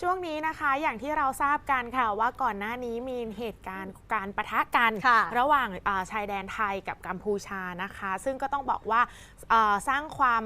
ช่วงนี้นะคะอย่างที่เราทราบกันค่ะว่าก่อนหน้านี้มีเหตุการณ์การประทะกันค่ะระหว่างอ่าชายแดนไทยกับกัมพูชานะคะ ซึ่งก็ต้องบอกว่าอ่าสร้างความ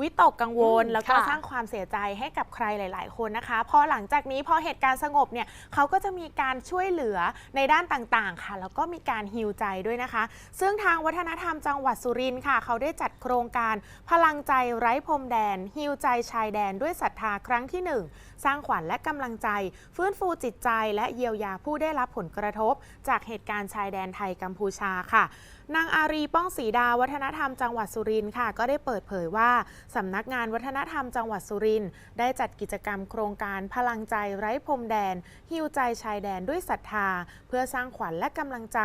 วิตกกังวลอืมแล้วก็ค่ะสร้างความเสียใจให้กับใครหลาย ๆ คนนะคะพอหลังจากนี้พอเหตุการณ์สงบเนี่ยเขาก็จะมีการช่วยเหลือในด้านต่าง ๆ ค่ะ แล้วก็มีการฮิวใจด้วยนะคะ ซึ่งทางวัฒนธรรมจังหวัดสุรินทร์ค่ะ เขาได้จัดโครงการพลังใจไร้พรมแดนฮิวใจชายแดนด้วยศรัทธาครั้งที่หนึ่งสร้างขวัญและกำลังใจ ฟื้นฟูจิตใจ และเยียวยาผู้ได้รับผลกระทบ จากเหตุการณ์ชายแดนไทยกัมพูชาค่ะนางอารีป้องศรีดาวัฒนธรรมจังหวัดสุรินทร์ค่ะ ก็ได้เปิดเผยว่าสำนักงานวัฒนธรรมจังหวัดสุรินทร์ได้จัดกิจกรรมโครงการพลังใจไร้พรมแดนฮิวใจชายแดนด้วยศรัทธา เพื่อสร้างขวัญและกำลังใจ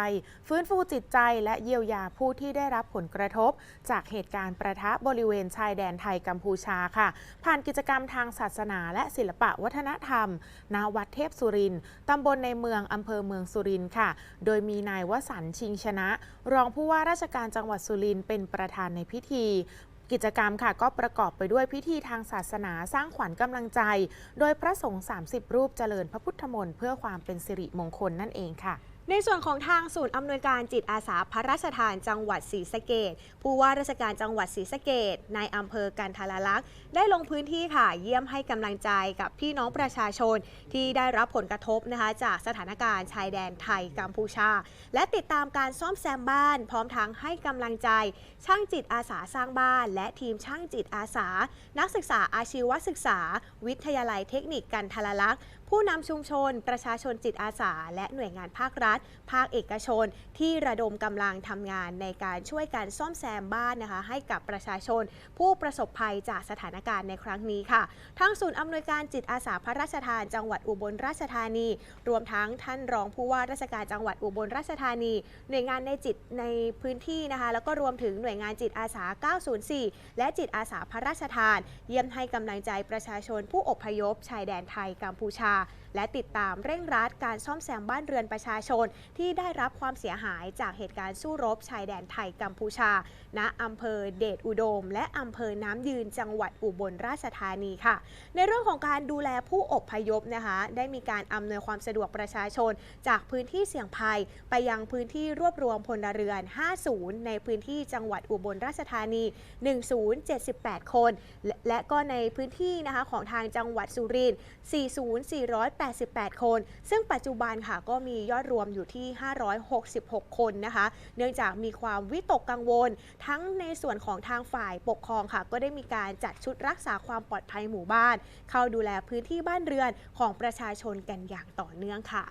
ฟื้นฟูจิตใจและเยียวยาผู้ที่ได้รับผลกระทบ จากเหตุการณ์ประทะบริเวณชายแดนไทยกัมพูชาค่ะ ผ่านกิจกรรมทางศาสนาและศิลปะวัฒนธรรมณวัดเทพสุรินทร์ตำบลในเมืองอำเภอเมืองสุรินทร์ค่ะ โดยมีนายวสันชิงชนะ รองผู้ว่าราชการจังหวัดสุรินทร์เป็นประธานในพิธี กิจกรรมค่ะก็ประกอบไปด้วยพิธีทางศาสนาสร้างขวัญกำลังใจ โดยพระสงฆ์30 รูปเจริญพระพุทธมนต์เพื่อความเป็นสิริมงคลนั่นเองค่ะ ในส่วนของทางศูนย์อำนวยการจิตอาสาพระราชทานจังหวัดศรีสะเกดผู้ว่าราชการจังหวัดศรีสะเกดนายอำเภอกันทาราลักษณ์ได้ลงพื้นที่ค่ะ เยี่ยมให้กำลังใจกับพี่น้องประชาชนที่ได้รับผลกระทบนะคะจากสถานการณ์ชายแดนไทยกัมพูชา และติดตามการซ่อมแซมบ้าน พร้อมทั้งให้กำลังใจ ช่างจิตอาสาสร้างบ้าน และทีมช่างจิตอาสา นักศึกษาอาชีวศึกษา วิทยาลัยเทคนิคกันทาราลักษณ์ผู้นำชุมชน ประชาชนจิตอาสา และหน่วยงานภาครัฐภาคเอกชน ที่ระดมกำลังทำงานในการช่วยกันซ่อมแซมบ้านนะคะ ให้กับประชาชน ผู้ประสบภัยจากสถานการณ์ในครั้งนี้ค่ะทางศูนย์อำนวยการจิตอาสาพระราชทานจังหวัดอุบลราชธานี รวมทั้งท่านรองผู้ว่าราชการจังหวัดอุบลราชธานี หน่วยงานในจิตในพื้นที่นะคะ แล้วก็รวมถึงหน่วยงานจิตอาสา 904 และจิตอาสาพระราชทาน เยี่ยมให้กำลังใจประชาชนผู้อพยพชายแดนไทยกัมพูชาและติดตามเร่งรัดการซ่อมแซมบ้านเรือนประชาชน ที่ได้รับความเสียหายจากเหตุการณ์สู้รบชายแดนไทยกัมพูชา ณอำเภอเดชอุดม และอำเภอน้ำยืนจังหวัดอุบลราชธานีค่ะ ในเรื่องของการดูแลผู้อพยพนะคะ ได้มีการอำนวยความสะดวกประชาชน จากพื้นที่เสี่ยงภัย ไปยังพื้นที่รวบรวมพลเรือน 50 ในพื้นที่จังหวัดอุบลราชธานี 1078 คน และก็ในพื้นที่นะคะของทางจังหวัดสุรินทร์40 88 คน ซึ่งปัจจุบันค่ะก็มียอดรวมอยู่ที่ 566 คนนะคะ เนื่องจากมีความวิตกกังวล ทั้งในส่วนของทางฝ่ายปกครองค่ะ ก็ได้มีการจัดชุดรักษาความปลอดภัยหมู่บ้าน เข้าดูแลพื้นที่บ้านเรือนของประชาชนกันอย่างต่อเนื่องค่ะ